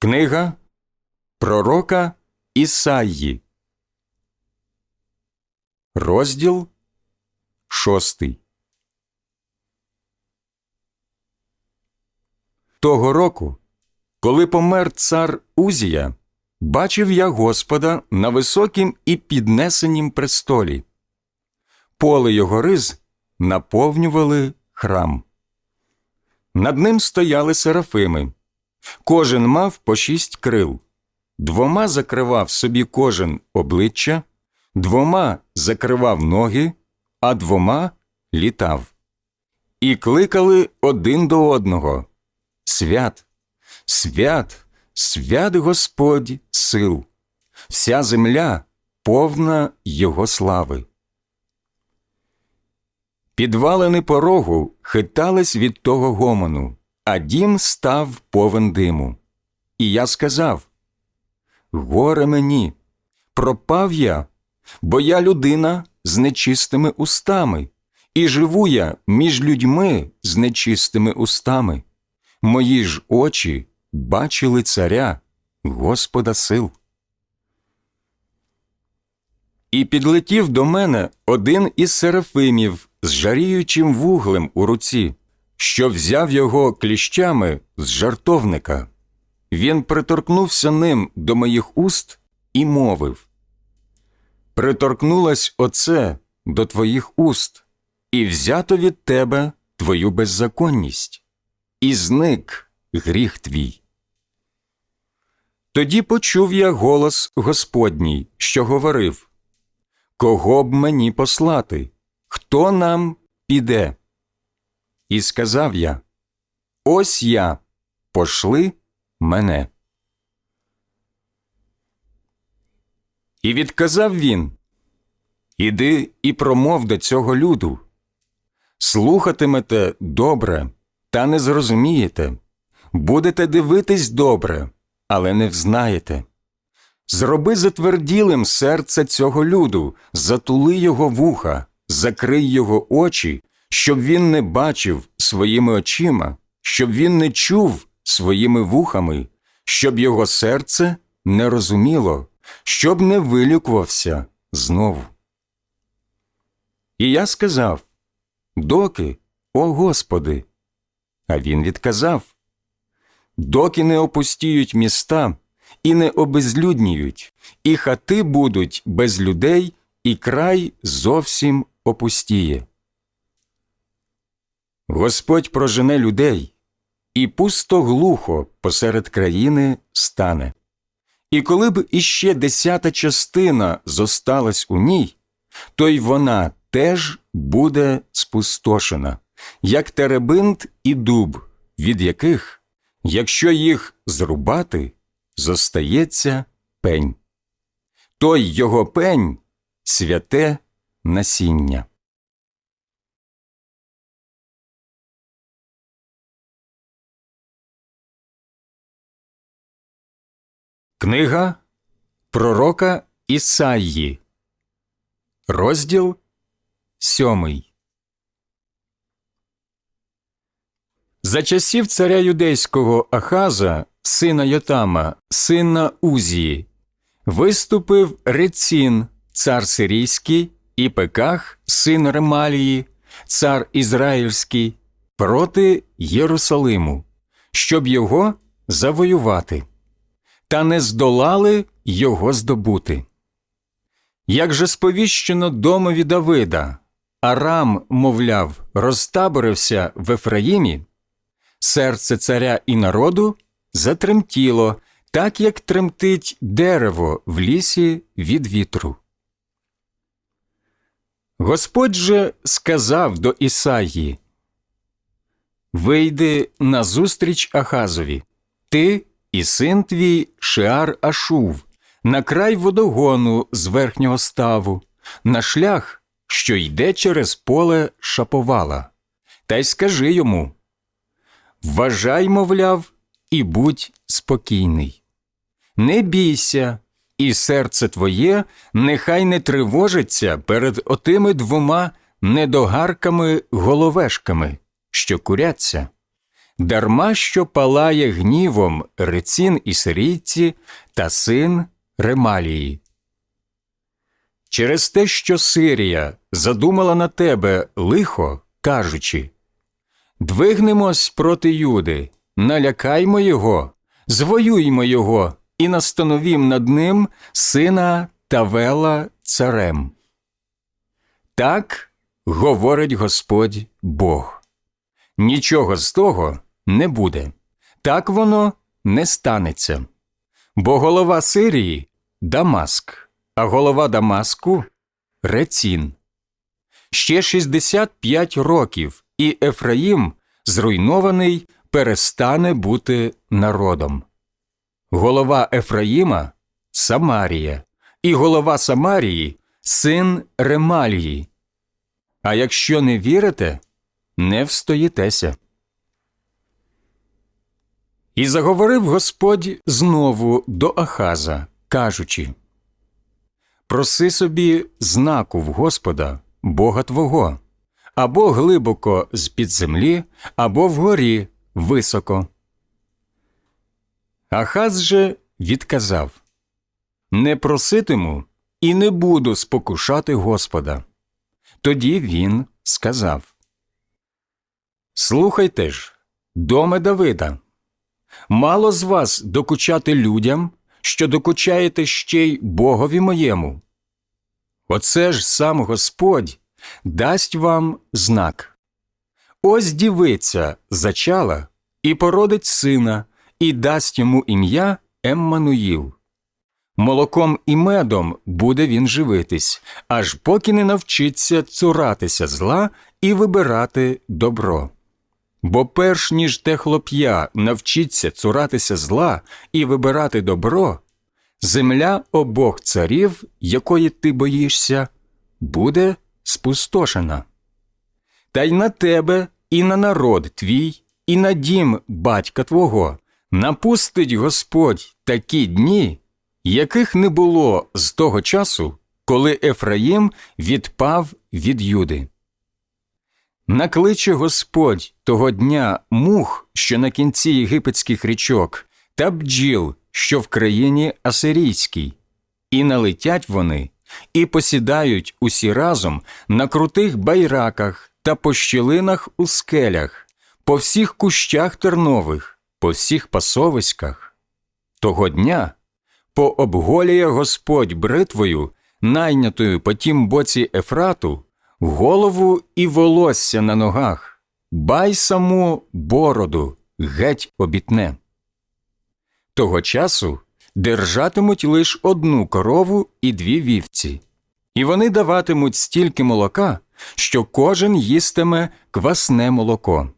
Книга Пророка Ісаї, розділ шостий. Того року, коли помер цар Узія, бачив я Господа на високім і піднесенім престолі. Поле його риз наповнювали храм. Над ним стояли серафими. Кожен мав по шість крил, двома закривав собі кожен обличчя, двома закривав ноги, а двома літав. І кликали один до одного Свят, свят, свят Господь сил, вся земля повна Його слави. Підвалини порогу хитались від того гомону, а дім став повен диму. І я сказав Горе мені, пропав я, бо я людина з нечистими устами, і живу я між людьми з нечистими устами. Мої ж очі бачили царя, Господа сил. І підлетів до мене один із серафимів з жаріючим вуглем у руці, що взяв його кліщами з жартовника. Він приторкнувся ним до моїх уст і мовив Приторкнулась оце до твоїх уст, і взято від тебе твою беззаконність, і зник гріх твій. Тоді почув я голос Господній, що говорив Кого б мені послати? Хто нам піде? І сказав я Ось я, пошли мене. І відказав він Іди і промов до цього люду. Слухатимете добре, та не зрозумієте, будете дивитись добре, але не взнаєте. Зроби затверділим серце цього люду, затули його вуха, закрий його очі, щоб він не бачив своїми очима, щоб він не чув своїми вухами, щоб його серце не розуміло, щоб не вилікувався знову. І я сказав Доки, о Господи. А він відказав Доки не опустіють міста і не обезлюдніють, і хати будуть без людей, і край зовсім опустіє. Господь прожене людей, і пусто глухо посеред країни стане. І коли б іще десята частина зосталась у ній, то й вона теж буде спустошена, як теребинт і дуб, від яких, якщо їх зрубати, зостається пень. Той його пень святе насіння. Книга Пророка Ісаї, розділ сьомий. За часів царя юдейського Ахаза, сина Йотама, сина Узії, виступив Рецін, цар сирійський, і Пеках, син Ремалії, цар Ізраїльський, проти Єрусалиму, щоб його завоювати, та не здолали його здобути. Як же сповіщено домові Давида, Арам, мовляв, розтаборився в Ефраїмі, серце царя і народу затремтіло, так як тремтить дерево в лісі від вітру. Господь же сказав до Ісаї Вийди назустріч Ахазові, ти і син твій Шеар Ашув, на край водогону з верхнього ставу, на шлях, що йде через поле шаповала, та й скажи йому Вважай, мовляв, і будь спокійний. Не бійся, і серце твоє нехай не тривожиться перед отими двома недогарками головешками, що куряться. Дарма що палає гнівом Рецін і Сирійці та син Ремалії. Через те, що Сирія задумала на тебе лихо, кажучи Двигнемось проти Юди, налякаймо його, звоюймо його і настановім над ним сина Тавела царем. Так говорить Господь Бог. Нічого з того не буде, так воно не станеться. Бо голова Сирії Дамаск, а голова Дамаску Рецін. Ще 65 років, і Ефраїм, зруйнований, перестане бути народом. Голова Ефраїма Самарія, і голова Самарії син Ремалії. А якщо не вірите, не встоїтеся. І заговорив Господь знову до Ахаза, кажучи Проси собі знаку в Господа, Бога Твого, або глибоко з під землі, або вгорі високо. Ахаз же відказав Не проситиму і не буду спокушати Господа. Тоді він сказав Слухайте ж, доме Давида, мало з вас докучати людям, що докучаєте ще й Богові моєму. Оце ж сам Господь дасть вам знак. Ось дівиця зачала і породить сина, і дасть йому ім'я Еммануїл. Молоком і медом буде він живитись, аж поки не навчиться цуратися зла і вибирати добро. Бо перш ніж те хлоп'я навчиться цуратися зла і вибирати добро, земля обох царів, якої ти боїшся, буде спустошена. Та й на тебе, і на народ твій, і на дім батька твого напустить Господь такі дні, яких не було з того часу, коли Ефраїм відпав від Юди. Накличе Господь того дня мух, що на кінці єгипетських річок, та бджіл, що в країні Асирійській, і налетять вони, і посідають усі разом на крутих байраках та по щілинах у скелях, по всіх кущах тернових, по всіх пасовиськах. Того дня пообголює Господь бритвою, найнятою по тім боці Ефрату, голову і волосся на ногах, бай саму бороду, геть обітне. Того часу держатимуть лиш одну корову і дві вівці, і вони даватимуть стільки молока, що кожен їстиме квасне молоко.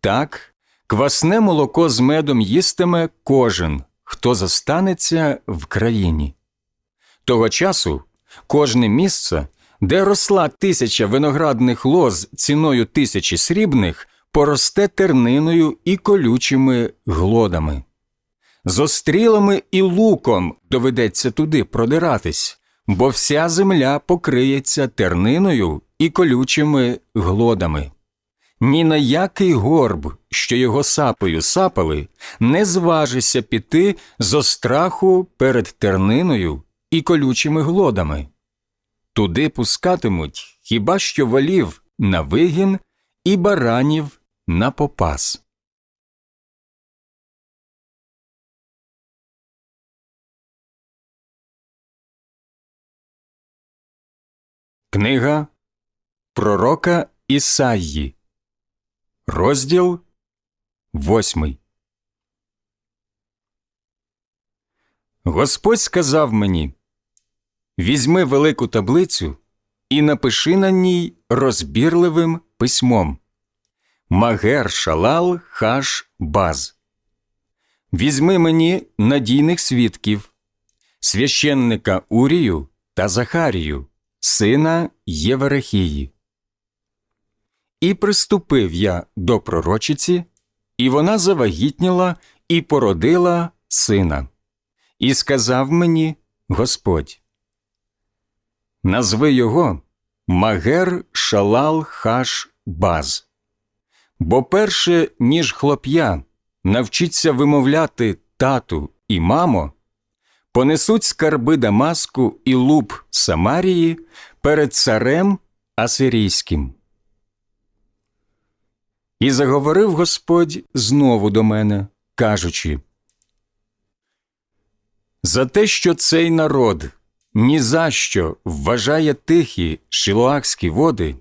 Так, квасне молоко з медом їстиме кожен, хто застанеться в країні. Того часу кожне місце, де росла тисяча виноградних лоз ціною тисячі срібних, поросте терниною і колючими глодами. З острілами і луком доведеться туди продиратись, бо вся земля покриється терниною і колючими глодами. Ні на який горб, що його сапою сапали, не зважися піти зо страху перед терниною і колючими глодами. Туди пускатимуть хіба що волів на вигін і баранів на попас. Книга Пророка Ісаї, розділ восьмий. Господь сказав мені Візьми велику таблицю і напиши на ній розбірливим письмом Магер Шалал Хаш Баз. Візьми мені надійних свідків, священника Урію та Захарію сина Єверехії. І приступив я до пророчиці, і вона завагітніла і породила сина. І сказав мені Господь Назви його Магер Шалал Хаш Баз, Бо перше, ніж хлоп'я, навчиться вимовляти тату і мамо, понесуть скарби Дамаску і луп Самарії перед царем Асирійським. І заговорив Господь знову до мене, кажучи За те, що цей народ ні за що вважає тихі шилоакські води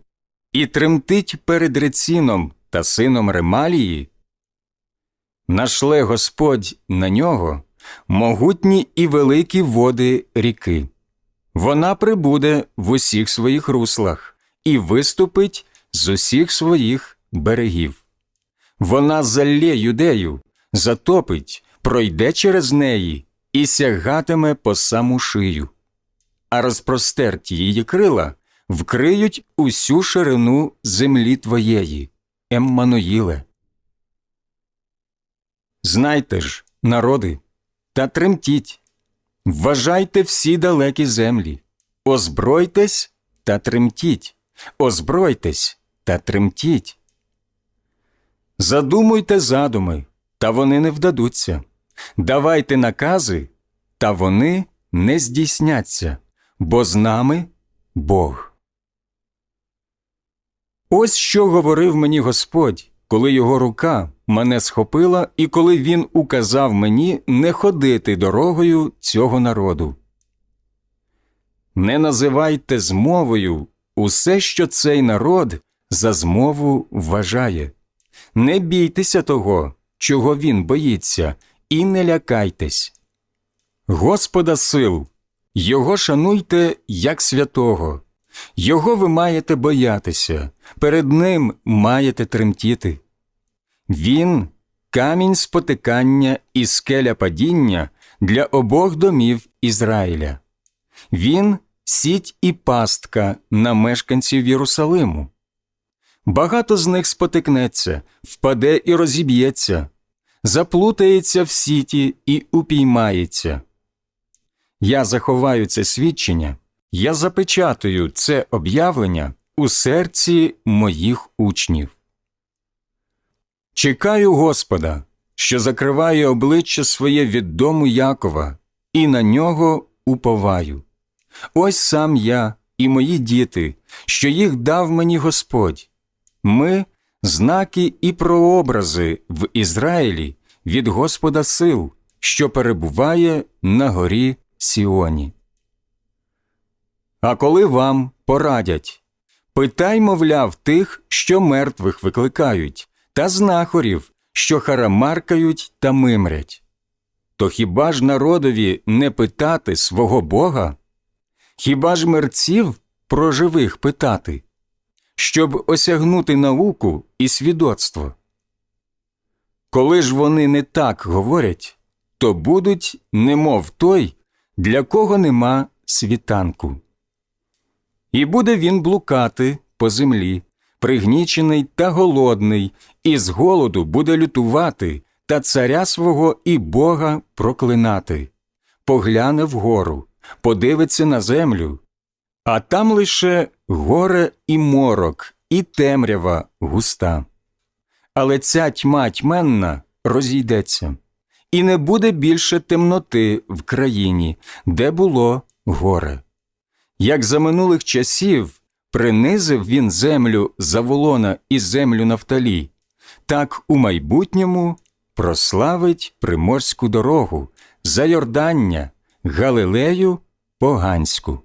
і тремтить перед Реціном та сином Ремалії, нашле Господь на нього могутні і великі води ріки. Вона прибуде в усіх своїх руслах і виступить з усіх своїх берегів. Вона залє юдею, затопить, пройде через неї і сягатиме по саму шию, а розпростерті її крила вкриють усю ширину землі твоєї, Еммануїле. Знайте ж, народи, та тремтіть, вважайте всі далекі землі, озбройтесь та тремтіть, озбройтесь та тремтіть. Задумуйте задуми, та вони не вдадуться. Давайте накази, та вони не здійсняться, бо з нами Бог. Ось що говорив мені Господь, коли його рука мене схопила, і коли він указав мені не ходити дорогою цього народу. Не називайте змовою усе, що цей народ за змову вважає. Не бійтеся того, чого він боїться, і не лякайтесь. Господа сил, Його шануйте як святого, Його ви маєте боятися, перед Ним маєте тремтіти. Він камінь спотикання і скеля падіння для обох домів Ізраїля. Він сіть і пастка на мешканців Єрусалиму. Багато з них спотикнеться, впаде і розіб'ється, заплутається в сіті і упіймається. Я заховаю це свідчення, я запечатую це об'явлення у серці моїх учнів. Чекаю Господа, що закриває обличчя своє від дому Якова, і на нього уповаю. Ось сам я і мої діти, що їх дав мені Господь. Ми знаки і прообрази в Ізраїлі від Господа сил, що перебуває на горі Сіоні. А коли вам порадять, питай, мовляв, тих, що мертвих викликають, та знахорів, що харамаркають та мимрять. То хіба ж народові не питати свого Бога? Хіба ж мерців про живих питати, щоб осягнути науку і свідоцтво? Коли ж вони не так говорять, то будуть немов той, для кого нема світанку. І буде він блукати по землі, пригнічений та голодний, і з голоду буде лютувати та царя свого і Бога проклинати, погляне вгору, подивиться на землю, а там лише горе і морок, і темрява густа. Але ця тьма тьменна розійдеться, і не буде більше темноти в країні, де було горе. Як за минулих часів принизив він землю Заволона і землю Нафталі, так у майбутньому прославить приморську дорогу, Зайордання, Галилею поганську.